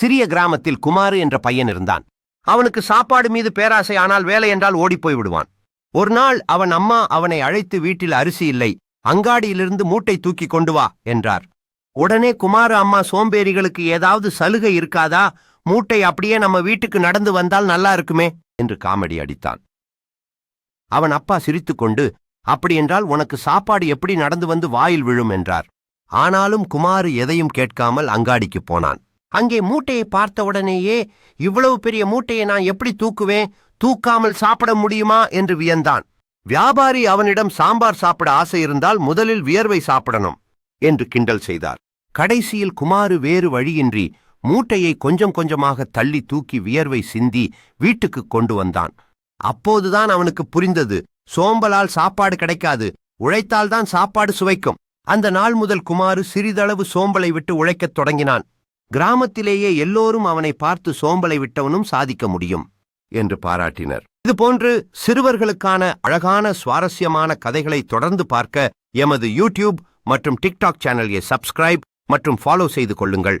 சிறிய கிராமத்தில் குமாரு என்ற பையன் இருந்தான். அவனுக்கு சாப்பாடு மீது பேராசை ஆனால் வேலை என்றால் ஓடிப்போய் விடுவான். ஒரு நாள் அவன் அம்மா அவனை அழைத்து வீட்டில் அரிசி இல்லை அங்காடியிலிருந்து மூட்டை தூக்கி கொண்டு வா என்றார். உடனே குமாரு அம்மா சோம்பேறிகளுக்கு ஏதாவது சலுகை இருக்காதா? மூட்டை அப்படியே நம்ம வீட்டுக்கு நடந்து வந்தால் நல்லா இருக்குமே என்று காமெடி அடித்தான். அவன் அப்பா சிரித்துக்கொண்டு அப்படியென்றால் உனக்கு சாப்பாடு எப்படி நடந்து வந்து வாயில் விழும்? என்றார். ஆனாலும் குமாரு எதையும் கேட்காமல் அங்காடிக்கு போனான். அங்கே மூட்டையை பார்த்தவுடனேயே இவ்வளவு பெரிய மூட்டையை நான் எப்படி தூக்குவேன்? தூக்காமல் சாப்பிட முடியுமா? என்று வியந்தான். வியாபாரி அவனிடம் சாம்பார் சாப்பிட ஆசை இருந்தால் முதலில் வியர்வை சாப்பிடணும் என்று கிண்டல் செய்தார். கடைசியில் குமாரு வேறு வழியின்றி மூட்டையை கொஞ்சம் கொஞ்சமாக தள்ளி தூக்கி வியர்வை சிந்தி வீட்டுக்கு கொண்டு வந்தான். அப்போதுதான் அவனுக்கு புரிந்தது சோம்பலால் சாப்பாடு கிடைக்காது உழைத்தால்தான் சாப்பாடு சுவைக்கும். அந்த நாள் முதல் குமாரு சிறிதளவு சோம்பலை விட்டு உழைக்கத் தொடங்கினான். கிராமத்திலேயே எல்லோரும் அவனை பார்த்து சோம்பலை விட்டவனும் சாதிக்க முடியும் என்று பாராட்டினர். இதுபோன்று சிறுவர்களுக்கான அழகான சுவாரஸ்யமான கதைகளை தொடர்ந்து பார்க்க எமது யூடியூப் மற்றும் டிக்டாக் சேனலை சப்ஸ்கிரைப் மற்றும் ஃபாலோ செய்து கொள்ளுங்கள்.